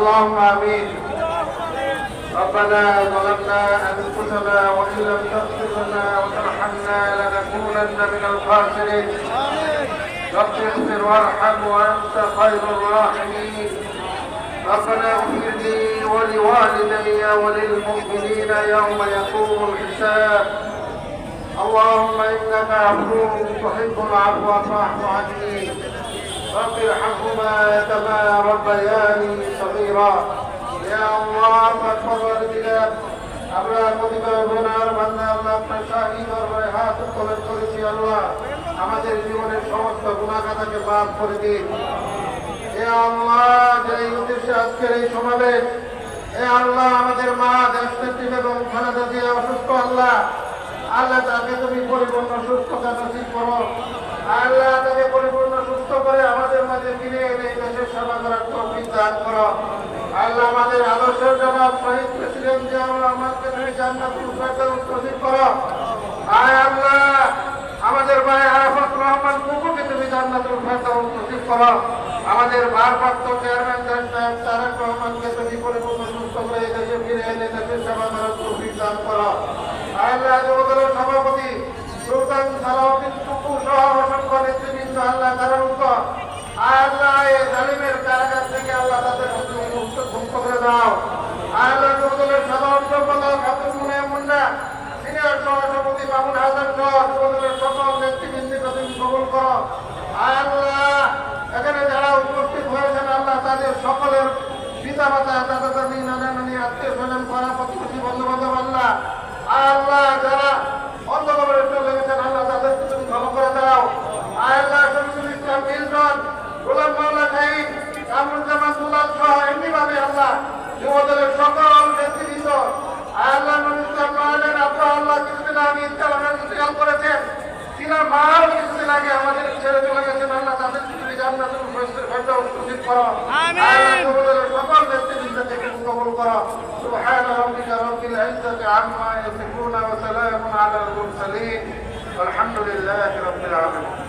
اللهم آمين. ربنا ظلمنا أنفسنا وإن لم تغفر لنا وترحمنا لنكونن من الخاسرين. رب اغفر وارحم وأنت خير الراحمين. ربنا اغفر لي ولوالدي وللمؤمنين يوم يقوم الحساب. اللهم إنك عفو تحب العفو فاعف عني. رب ارحمهما كما ربياني صغيرا يا الله فاغفر والدنا আমরা প্রতিবার গুনার বান্দা আল্লাহ আপনার শাহী দরবারে হাত উত্তোলন করেছি আল্লাহ আমাদের জীবনের সমস্ত গুণাখাতাকে মাফ করে দিন এ আল্লাহ যে এই উদ্দেশ্যে আজকের এই সমাবেশ এ আল্লাহ আমাদের মা দেশনেত্রী এবং খালেদা দিয়ে অসুস্থ আল্লাহ আল্লাহ তাকে তুমি পরিপূর্ণ সুস্থতা নসিব করো আল্লাহ তাকে পরিপূর্ণ সুস্থ করে আমাদের মাঝে ফিরে এনে এই দেশের সেবা করার তৌফিক দান করো। আল্লাহ আমাদের আদর্শের জবাব শহীদ প্রেসিডেন্ট জিয়াউর রহমানকে তুমি ফেরদাউস নসিব করো। আয় আল্লাহ, আমাদের ভাই আরাফাত রহমান কুকুকে তুমি জান্নাতুল ফেরদাউস নসিব করো। আমাদের ভারপ্রাপ্ত চেয়ারম্যান সাহেব তারেক রহমানকে তুমি পরিপূর্ণ সুস্থ করে এই দেশে ফিরে এনে দেশের সেবা করার তৌফিক দান করো। আল্লাহ, যুবদলের সভাপতি সুলতান সালাউদ্দিন টুকু সহ অসংখ্য নেতৃবৃন্দ আল্লাহ তারা উত্তর আল্লাহ এই জালিমের কারাগার থেকে আল্লাহ তাদের আল্লাহ যুবদলের সাধারণ সম্পাদক মুন্না সিনিয়র সহসভাপতি মামুন হাসান সহ সকল নেতৃবৃন্দকে তুমি আল্লাহ, এখানে যারা উপস্থিত হয়েছেন, আল্লাহ তাদের সকলের পিতা মাতা দাদা দাদি নানা নানি আত্মীয় স্বজন পাড়া প্রতিবেশী বন্ধু বান্ধব আল্লাহ। আল্লাহ যারা অন্ধকবরে চলে গেছেন আল্লাহ তাদেরকে তুমি ভালো করে দাও আল্লাহ শমীদুল ইসলাম মিলন গোলাম মাওলা শাহিদ কামরুজ্জামান দুলাল সহ এমনিভাবে আল্লাহ যুবদলের সকল নেতৃবৃন্দ আল্লাহ নবী ইসলাম মাহলেন আপনার আল্লাহ কিছুদিন আগে ইন্তেকাল ইন্তেকাল করেছেন তিনার মাও কিছুদিন আগে আমাদের ছেড়ে চলে গেছেন আল্লাহ তাদের তুমি জান্নাতুল ফেরদাউস নসিব করো আল্লাহ যুবদলের সকল নেতৃবৃন্দকে তুমি কবুল করো سبحان ربك رب العزة عما يصفون وسلام على المرسلين والحمد لله رب العالمين